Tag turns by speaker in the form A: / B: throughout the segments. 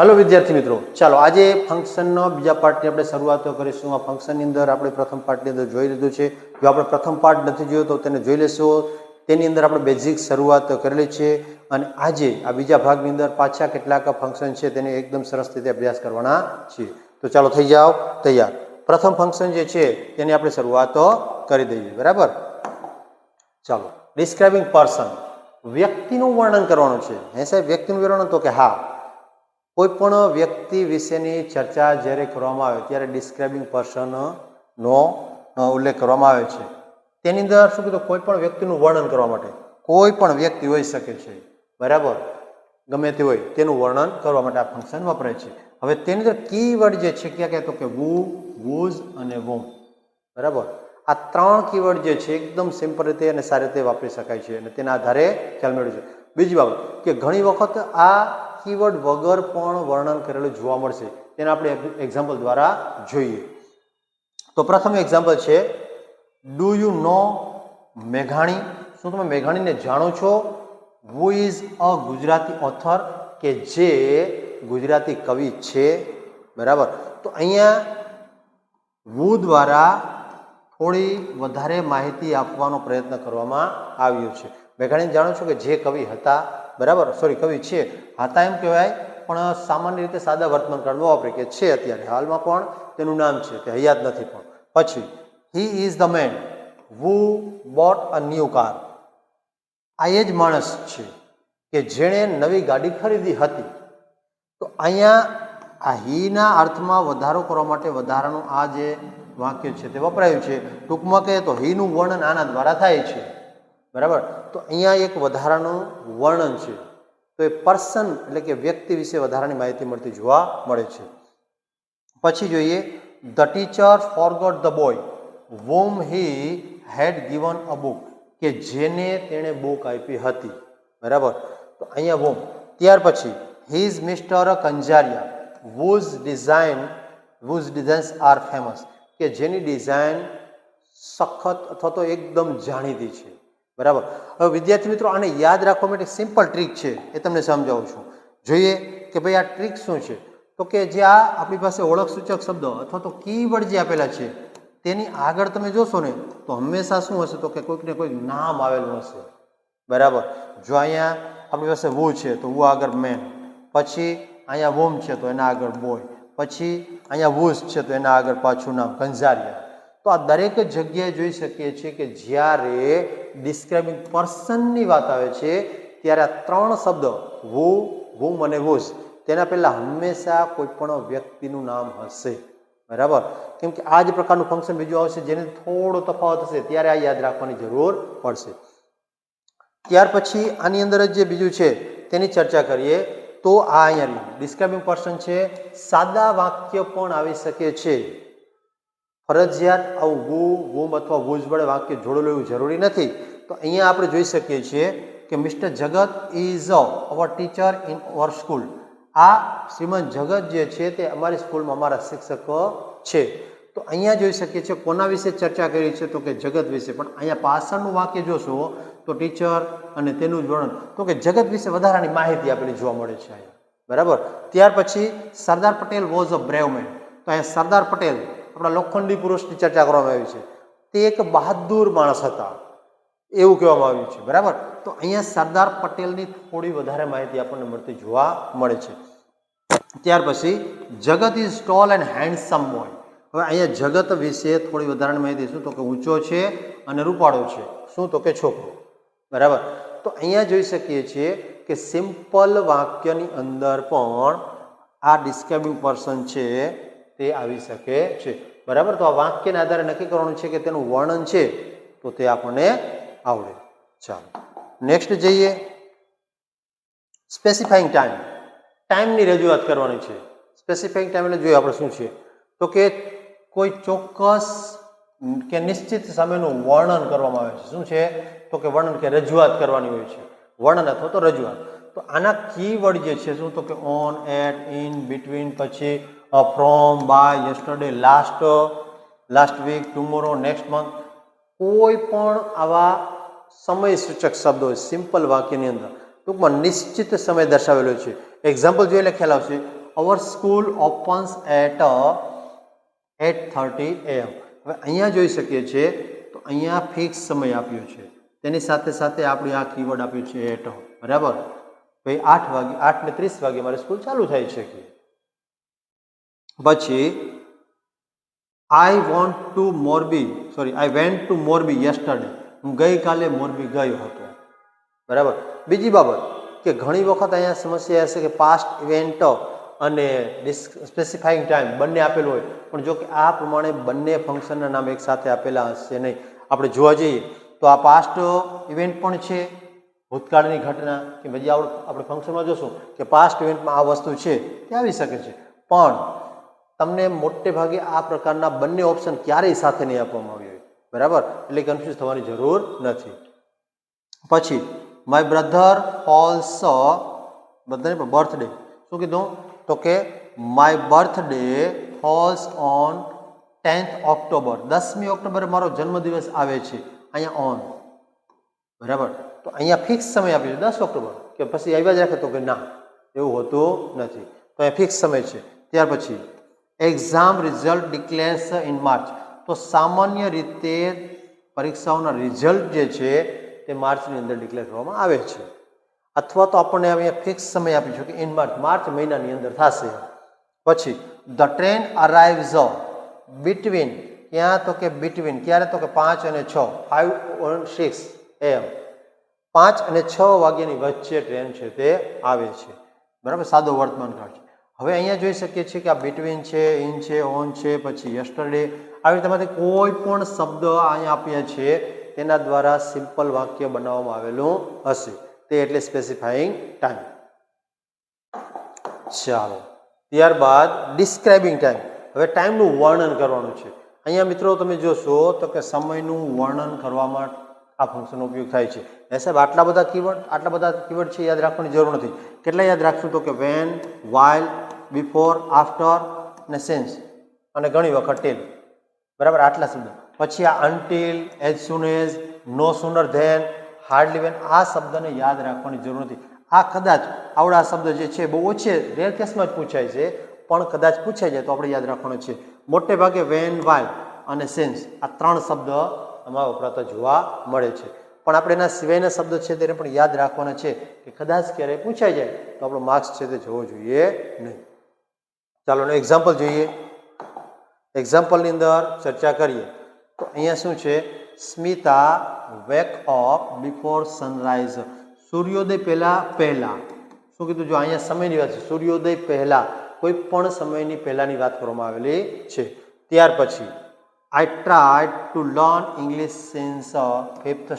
A: Hello વિદ્યાર્થી મિત્રો, ચાલો આજે ફંક્શનનો બીજા પાર્ટની આપણે શરૂઆત કરીશું. આ ફંક્શનની અંદર આપણે પ્રથમ પાર્ટની અંદર જોઈ લીધું છે. જો આપણે પ્રથમ પાર્ટ નથી જોયો તો તેને જોઈ લેશો. તેની અંદર આપણે બેઝિક શરૂઆત કરેલી છે અને આજે આ બીજા ભાગની અંદર પાછા કેટલાક ફંક્શન છે તેને એકદમ સરસ રીતે અભ્યાસ કરવાના છીએ. તો ચાલો થઈ જાઓ, તૈયાર. પ્રથમ ફંક્શન જે છે તેની આપણે શરૂઆત કરી દઈએ, બરાબર? ચાલો. Describing person. વ્યક્તિનું વર્ણન કરવાનું છે. હે સાહેબ, વ્યક્તિનું વર્ણન તો કે હા. કોઈ પણ વ્યક્તિ વિશેની ચર્ચા જ્યારે કરવામાં આવે, ત્યારે ડિસ્ક્રાઇબિંગ પર્સનનો ઉલ્લેખ કરવામાં આવે છે. તેની અંદર શું કીધું? કોઈ પણ વ્યક્તિનું વર્ણન કરવા માટે. કોઈ પણ વ્યક્તિ હોઈ શકે છે. બરાબર? ગમે તે હોય, તેનું વર્ણન કરવા માટે આ ફંક્શન વપરાય છે. હવે તેની અંદર કીવર્ડ જે છે, ક્યાં ક્યાં? તો કે વુ વુઝ અને વોમ બરાબર? આ ત્રણ કીવર્ડ જે છે, એકદમ સિમ્પલ રીતે અને સારી રીતે વાપરી શકાય છે અને તેના આધારે ખ્યાલ મેળવ્યો છે બીજી બાબત કે ઘણી વખત આ કીવર્ડ વગર પણ વર્ણન કરેલું જોવા મળશે. તેને આપણે એક્ઝામ્પલ દ્વારા જોઈએ. તો પ્રથમ એક્ઝામ્પલ છે ડુ યુ નો મેઘાણી? શું તમે મેઘાણીને જાણો છો? Who is a Gujarati author કે જે ગુજરાતી કવિ છે? બરાબર. તો અહીંયા વુ દ્વારા થોડી વધારે માહિતી આપવાનો પ્રયત્ન કરવામાં આવ્યો છે. મેઘાણીને જાણો છો કે જે કવિ હતા, બરાબર? સોરી કવિ છે. હતા એમ કહેવાય, પણ સામાન્ય રીતે સાદા વર્તમાન કાળમાં વાપરે કે છે અત્યારે હાલમાં પણ તેનું નામ છે, તે હયાત નથી પણ. પછી he is the man who bought a new car આ એ જ માણસ છે કે જેણે નવી ગાડી ખરીદી હતી. તો અહીંયા આ હીના અર્થમાં વધારો કરવા માટે વધારાનું આ જે વાક્ય છે તે વપરાયું છે. ટૂંકમાં કહે તો હીનું વર્ણન આના દ્વારા થાય છે. બરાબર? તો અહીંયા એક વધારાનું વર્ણન છે. તો એ પર્સન એટલે કે વ્યક્તિ વિશે વધારાની માહિતી મળતી જોવા મળે છે. પછી જોઈએ the teacher forgot the boy whom he had given a book કે જેને તેણે બુક આપી હતી. બરાબર? તો અહીંયા વોમ ત્યાર પછી his mister Kanjariya was design was designs are famous કે જેની ડિઝાઇન સખત અથવા તો એકદમ જાણીતી છે. બરાબર? હવે વિદ્યાર્થી મિત્રો, આને યાદ રાખવા માટે સિમ્પલ ટ્રીક છે, એ તમને સમજાવું છું. જોઈએ કે ભાઈ આ ટ્રીક શું છે? તો કે જે આ આપણી પાસે ઓળખ સૂચક શબ્દ અથવા તો કીવર્ડ જે આપેલા છે, તેની આગળ તમે જોશો ને, તો હંમેશા શું હશે? તો કે કોઈક ને કોઈક નામ આવેલું હશે. બરાબર? જો અહીંયા આપણી પાસે વુ છે, તો વુ આગળ મેન પછી અહીંયા વોમ છે, તો એના આગળ બોય પછી અહીંયા વુઝ છે, તો એના આગળ પાછું નામ કંઝારિયા તો આ દરેક જગ્યાએ જોઈ શકીએ છીએ કે જ્યારે ડિસ્ક્રાઇબિંગ પર્સનની વાત આવે છે, ત્યારે આ ત્રણ શબ્દ, વુ વુમ અને વોઝ, તેના પહેલાં હંમેશા કોઈ પણ વ્યક્તિનું નામ હશે. બરાબર? કેમ કે આ જ પ્રકારનું ફંક્શન બીજું આવશે, જેને થોડો તફાવત હશે, ત્યારે આ યાદ રાખવાની જરૂર પડશે. ત્યાર પછી આની અંદર જે બીજું છે, તેની ચર્ચા કરીએ, તો આ અહીંયા ડિસ્ક્રાઇબિંગ પર્સન છે, સાદા વાક્ય પણ આવી શકે છે. ફરજિયાત આવું વુ વુમ અથવા વુઝ વડે વાક્ય જોડેલું એવું જરૂરી નથી. તો અહીંયા આપણે જોઈ શકીએ છીએ કે mister Jagat is our teacher in our school. આ શ્રીમંત જગત જે છે તે અમારી સ્કૂલમાં અમારા શિક્ષક છે. તો અહીંયા જોઈ શકીએ છીએ કોના વિશે ચર્ચા કરી છે તો કે જગત વિશે. પણ અહીંયા પાછળનું વાક્ય જોશો તો ટીચર અને તેનું વર્ણન. તો કે જગત વિશે વધારાની માહિતી આપેલી જોવા મળે છે અહીંયા. બરાબર? ત્યાર પછી સરદાર પટેલ વોઝ અ બ્રેવમેન. તો અહીંયા સરદાર પટેલ આપણા લોખંડી પુરુષની ચર્ચા કરવામાં આવી છે. તે એક બહાદુર માણસ હતા. એવું કહેવામાં આવ્યું છે. બરાબર? તો અહીંયા સરદાર પટેલની થોડી વધારે માહિતી આપણને મળતી જોવા મળે છે. ત્યાર પછી, Jagat is tall and handsome boy હવે અહીંયા જગત વિશે થોડી વધારાની માહિતી શું? તો કે ઊંચો છે અને રૂપાળો છે. શું? તો કે છોકરો. બરાબર? તો અહીંયા જોઈ શકીએ છીએ કે સિમ્પલ વાક્યની અંદર પણ આ ડિસ્ક્રાઇબિંગ પર્સન છે તે આવી શકે છે. બરાબર? તો આ વાક્યના આધારે નક્કી કરવાનું છે કે તેનું વર્ણન છે, તો તે આપણને આવડે. ચાલો નેક્સ્ટ જઈએ. સ્પેસિફાઈંગ ટાઈમ ટાઈમની રજૂઆત કરવાની છે. સ્પેસિફાઈંગ ટાઈમ એટલે જોઈએ આપણે શું છે? તો કે કોઈ ચોક્કસ કે નિશ્ચિત સમયનું વર્ણન કરવામાં આવે છે. શું છે? તો કે વર્ણન કે રજૂઆત કરવાની હોય છે. વર્ણન અથવા તો રજૂઆત. તો આના કીવર્ડ જે છે, શું? તો કે ઓન એટ ઇન બિટવીન પછી from by yesterday last last week tomorrow next month કોઈ પણ આવા સમય સૂચક શબ્દો સિમ્પલ વાક્યની અંદર, ટૂંકમાં નિશ્ચિત સમય દર્શાવેલો છે. એક્ઝામ્પલ જોઈ એટલે ખ્યાલ આવશે our school opens at eight thirty AM હવે અહીંયા જોઈ શકીએ છીએ, તો અહીંયા ફિક્સ સમય આપ્યો છે. તેની સાથે સાથે આપણે આ કીવર્ડ આપ્યું છે એટ બરાબર? ભાઈ, આઠ વાગે આઠ ને ત્રીસ વાગે મારી સ્કૂલ ચાલુ થાય છે કે? પછી I want to Morbi sorry I went to Morbi yesterday હું ગઈકાલે મોરબી ગયો હતો. બરાબર? બીજી બાબત, કે ઘણી વખત અહીંયા સમસ્યા હશે કે પાસ્ટ ઇવેન્ટ અને સ્પેસિફાઈંગ ટાઈમ બંને આપેલું હોય, પણ જો કે આ પ્રમાણે બંને ફંક્શનના નામ એકસાથે આપેલા હશે નહીં. આપણે જોવા જઈએ, તો આ પાસ્ટ ઇવેન્ટ પણ છે, ભૂતકાળની ઘટના, કે પછી આપણે ફંક્શનમાં જોશું કે પાસ્ટ ઇવેન્ટમાં આ વસ્તુ છે, તે આવી શકે છે. પણ તમને મોટે ભાગે આ પ્રકારના બંને ઓપ્શન ક્યારેય સાથે નહીં આપવામાં આવ્યો બરાબર? એટલે કન્ફ્યુઝ થવાની જરૂર નથી. પછી my brother also brother birthday શું કીધું? તો કે my birthday falls on tenth October. દસમી ઓક્ટોબરે મારો જન્મદિવસ આવે છે. અહીંયા ઓન બરાબર? તો અહીંયા ફિક્સ સમય આપ્યો છે. દસ ઓક્ટોબર. કે પછી આવ્યા જ રાખે તો કે ના. એવું હોતું નથી. તો અહીંયા ફિક્સ સમય છે. ત્યાર પછી exam result declares in March તો સામાન્ય રીતે પરીક્ષાઓના રિઝલ્ટ જે છે, તે માર્ચની અંદર ડિક્લેર કરવામાં આવે છે. અથવા તો આપણને અહીંયા ફિક્સ સમય આપીશું કે ઇન માર્ચ માર્ચ મહિનાની અંદર થશે. પછી ધ ટ્રેન અરાઇવ્સ બિટવીન ક્યાં તો કે બિટવીન ક્યારે તો કે પાંચ અને છ ફાઇવ સિક્સ એમ પાંચ અને છ વાગ્યાની વચ્ચે ટ્રેન છે તે આવે છે. બરાબર? સાદો વર્તમાન કાળ છે. હવે અહીંયા જોઈ શકીએ છીએ કે આ બિટવીન છે ઇન છે ઓન છે, પછી યસ્ટરડે આવી રીતે કોઈ પણ શબ્દ અહીંયા આપ્યા છે તેના દ્વારા સિમ્પલ વાક્ય બનાવવામાં આવેલું હશે. તે એટલે સ્પેસિફાઈંગ ટાઈમ ચાલો. ત્યારબાદ ડિસ્ક્રાઇબિંગ ટાઈમ હવે ટાઈમનું વર્ણન કરવાનું છે. અહીંયા મિત્રો તમે જોશો તો કે સમયનું વર્ણન કરવામાં આ ફંક્શનનો ઉપયોગ થાય છે. એ સાહેબ, આટલા બધા કીવર્ડ આટલા બધા કીવર્ડ છે, યાદ રાખવાની જરૂર નથી. કેટલા યાદ રાખશું તો કે વેન વાઇલ બિફોર આફ્ટર અને સેન્સ અને ઘણી વખત ટેલ બરાબર? આટલા શબ્દ. પછી આ until as soon as no sooner than hardly when આ શબ્દને યાદ રાખવાની જરૂર નથી. આ કદાચ આવડા શબ્દ જે છે, બહુ ઓછે રેર કેસમાં જ પૂછાય છે, પણ કદાચ પૂછાઈ જાય તો આપણે યાદ રાખવાનો છે. મોટે ભાગે વેન વાઇલ અને સેન્સ આ ત્રણ શબ્દ આમાં વપરાતા જોવા મળે છે. પણ આપણે એના સિવાયના શબ્દ છે તેને પણ યાદ રાખવાના છે કે કદાચ ક્યારેય પૂછાઈ જાય તો આપણો માર્ક્સ છે તે જોવો જોઈએ નહીં. ચાલો એક્ઝામ્પલ જોઈએ. એક્ઝામ્પલની અંદર ચર્ચા કરીએ. તો અહીંયા શું છે? Smita wake up before sunrise સૂર્યોદય પહેલાં પહેલાં. શું કીધું? જો અહીંયા સમયની વાત છે. સૂર્યોદય પહેલાં. કોઈ પણ સમયની પહેલાંની વાત કરવામાં આવેલી છે. ત્યાર પછી I try to learn English since fifth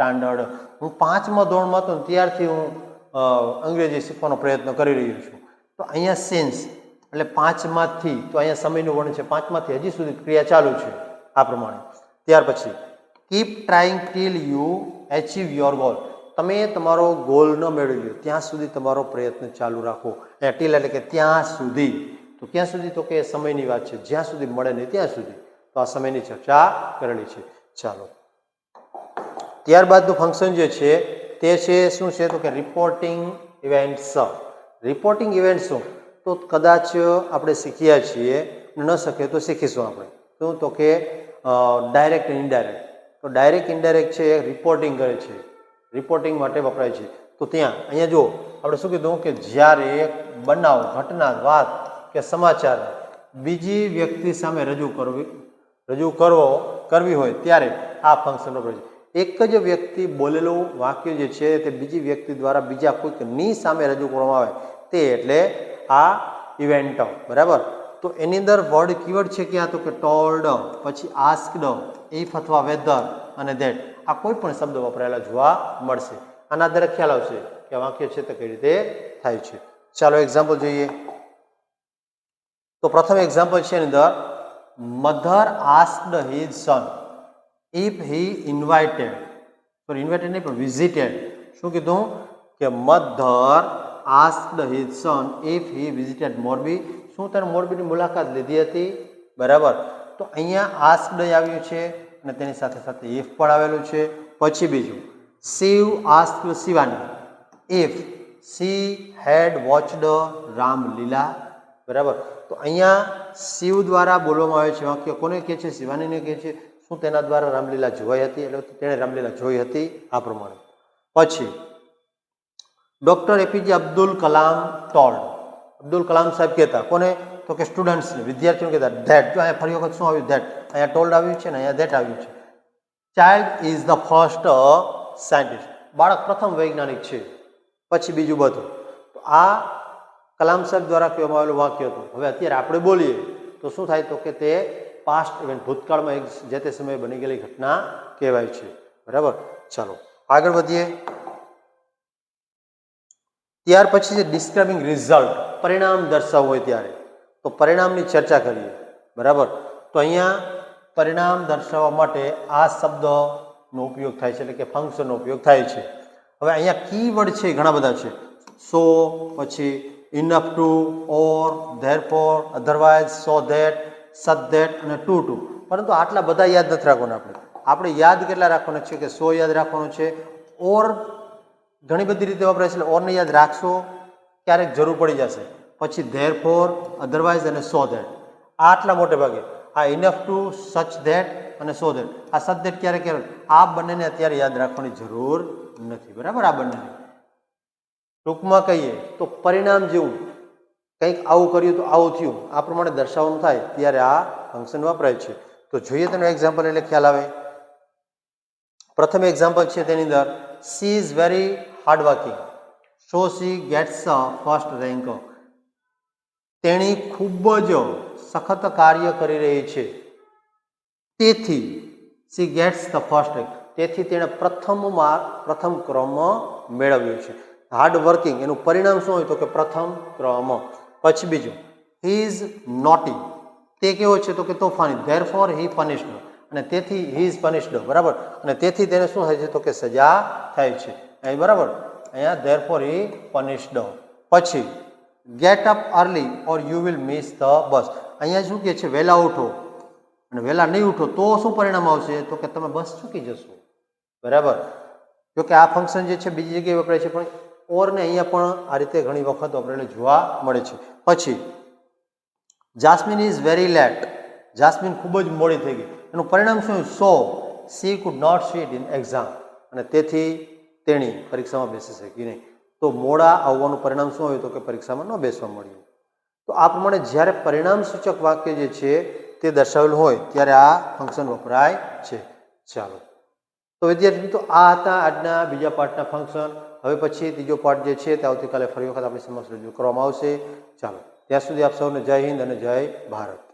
A: standard. હું પાંચમા ધોરણમાં હતો ત્યારથી હું અંગ્રેજી શીખવાનો પ્રયત્ન કરી રહ્યો છું. તો અહીંયા સેન્સ એટલે પાંચમાંથી, તો અહીંયા સમયનું વર્ણન છે, પાંચમાંથી હજી સુધી ક્રિયા ચાલુ છે આ પ્રમાણે. ત્યાર પછી keep trying till you achieve your goal તમે તમારો ગોલ ન મેળવી લો ત્યાં સુધી તમારો પ્રયત્ન ચાલુ રાખો. ટીલ એટલે કે ત્યાં સુધી. તો ક્યાં સુધી? તો કે સમયની વાત છે, જ્યાં સુધી મળે નહીં ત્યાં સુધી. તો આ સમયની ચર્ચા કરેલી છે. ચાલો. ત્યારબાદનું ફંક્શન જે છે, તે છે શું છે? તો કે રિપોર્ટિંગ ઇવેન્ટ્સ રિપોર્ટિંગ ઇવેન્ટ શું? તો કદાચ આપણે શીખ્યા છીએ ન શકીએ તો શીખીશું આપણે. શું? તો કે ડાયરેક્ટ ઇનડાયરેક્ટ તો ડાયરેક્ટ ઇનડાયરેક્ટ છે એ રિપોર્ટિંગ કરે છે. રિપોર્ટિંગ માટે વપરાય છે. તો ત્યાં, અહીંયા જો આપણે શું કીધું કે જ્યારે બનાવ, ઘટના, વાત કે સમાચાર બીજી વ્યક્તિ સામે રજૂ કરવી, રજૂ કરવો, કરવી હોય, ત્યારે આ ફંક્શન વપરાય છે. એક જ વ્યક્તિ બોલેલું વાક્ય જે છે તે બીજી વ્યક્તિ દ્વારા બીજા કોઈકની સામે રજૂ કરવામાં આવે તે એટલે આ ઇવેન્ટ બરાબર? તો એની અંદર વર્ડ કીવર્ડ છે ક્યાં? તો કે ટોલ્ડ પછી આસ્કડ ઇફ અથવા વેધર અને ધેટ આ કોઈ પણ શબ્દ વપરાયેલા જોવા મળશે. આના આધારે ખ્યાલ આવશે કે વાક્ય છે તે કઈ રીતે થાય છે. ચાલો એક્ઝામ્પલ જોઈએ. તો પ્રથમ એક્ઝામ્પલ છે એની અંદર mother asked his son if he invited sorry invited નહીં, પણ વિઝિટેડ શું કીધું? કે mother asked his son if he visited Morbi. શું તેને મોરબીની મુલાકાત લીધી હતી? બરાબર. તો અહીંયા આસ્ડ આવ્યું છે અને તેની સાથે સાથે ઇફ પણ આવેલું છે. પછી બીજું Shiv ask Shivani if she had watched Ramlila બરાબર. તો અહીંયા શિવ દ્વારા બોલવામાં આવે છે. વાક્ય કોને કહે છે? શિવાનીને કહે છે. શું તેના દ્વારા રામલીલા જોવાઈ હતી એટલે તેણે રામલીલા જોઈ હતી આ પ્રમાણે. પછી, doctor APJ Abdul Kalam told Abdul Kalam સાહેબ કહેતા, કોને? તો કે સ્ટુડન્ટ્સને, વિદ્યાર્થીઓને કહેતા, ધેટ. જો અહીંયા ફરી વખત શું આવ્યું? ધેટ. અહીંયા ટોલ્ડ આવ્યું છે ને, અહીંયા ધેટ આવ્યું છે. Child is the first scientist બાળક પ્રથમ વૈજ્ઞાનિક છે. પછી બીજું બધું. તો આ કલામ સાહેબ દ્વારા કહેવામાં આવેલું વાક્ય હતું. હવે અત્યારે આપણે બોલીએ, તો શું થાય? તો કે તે પાસ્ટ ઇવેન્ટ ભૂતકાળમાં એક જે તે સમયે બની ગયેલી ઘટના કહેવાય છે. બરાબર? ચાલો, આગળ વધીએ. ત્યાર પછી છે ડિસ્ક્રાઇબિંગ રિઝલ્ટ પરિણામ દર્શાવવું હોય ત્યારે, તો પરિણામની ચર્ચા કરીએ. બરાબર? તો અહીંયા પરિણામ દર્શાવવા માટે આ શબ્દનો ઉપયોગ થાય છે, એટલે કે ફંક્શનનો ઉપયોગ થાય છે. હવે અહીંયા કીવર્ડ છે ઘણા બધા છે. સો પછી enough to or therefore otherwise so that such that અને ટુ ટુ. પરંતુ આટલા બધા યાદ નથી રાખવાના આપણે. આપણે યાદ કેટલા રાખવાના છે કે સો યાદ રાખવાનું છે? ઓર ઘણી બધી રીતે વપરાય છે ઓરને યાદ રાખશો, ક્યારેક જરૂર પડી જશે. પછી ધેર ફોર અધરવાઇઝ અને સો ધેટ આ આટલા મોટે ભાગે. આ ઇનફ ટુ સચ ધેટ અને સો ધેટ આ સચ ધેટ ક્યારે ક્યારે? આ બંનેને અત્યારે યાદ રાખવાની જરૂર નથી. બરાબર? આ બંનેને. ટૂંકમાં કહીએ તો પરિણામ જેવું કંઈક આવું કર્યું તો આવું થયું. આ પ્રમાણે દર્શાવવાનું થાય ત્યારે આ ફંક્શન વપરાય છે. તો જોઈએ તેનું એક્ઝામ્પલ એટલે ખ્યાલ આવે. પ્રથમ એક્ઝામ્પલ છે તેની અંદર she is very hard working so she gets first rank તેણી ખૂબ જ સખત કાર્ય કરી રહી છે. તેથી she gets the first rank તેથી તેણે પ્રથમ માર્ક, પ્રથમ ક્રમ મેળવ્યો છે. હાર્ડ વર્કિંગ એનું પરિણામ શું હોય તો કે પ્રથમ ક્રમ. પછી બીજું હી ઇઝ નોટી તે કેવો છે તો કે તોફાની. ધેર ફોર હી પનિશ્ડ અને તેથી હી ઇઝ પનિશ્ડ બરાબર? અને તેથી તેને શું થાય છે તો કે સજા થાય છે. અહીં બરાબર? અહીંયા ધેર ફોર હી પનિશ્ડ પછી get up early or you will miss the bus અહીંયા શું કહે છે? વહેલા ઉઠો. અને વહેલા નહીં ઉઠો તો શું પરિણામ આવશે? તો કે તમે બસ ચૂકી જશો. બરાબર? જોકે આ ફંક્શન જે છે બીજી જગ્યાએ વપરાય છે પણ ઓરને અહીંયા પણ આ રીતે ઘણી વખત આપણને જોવા મળે છે. પછી, Jasmine is very late. Jasmine ખૂબ જ મોડી થઈ ગઈ. એનું પરિણામ શું? So, she could not sit in exam. અને તેથી તેણી પરીક્ષામાં બેસી શકી નહીં. તો મોડા આવવાનું પરિણામ શું હોય તો કે પરીક્ષામાં ન બેસવા મળ્યું. તો આ પ્રમાણે જ્યારે પરિણામ સૂચક વાક્ય જે છે તે દર્શાવેલું હોય, ત્યારે આ ફંક્શન વપરાય છે. ચાલો. તો વિદ્યાર્થી મિત્રો, આ હતા આજના બીજા પાર્ટના ફંક્શન. હવે પછી ત્રીજો પાઠ જે છે તે આવતીકાલે ફરી વખત આપણી સમક્ષ રજૂ કરવામાં આવશે. ચાલો, ત્યાં સુધી આપ સૌને જય હિન્દ અને જય ભારત.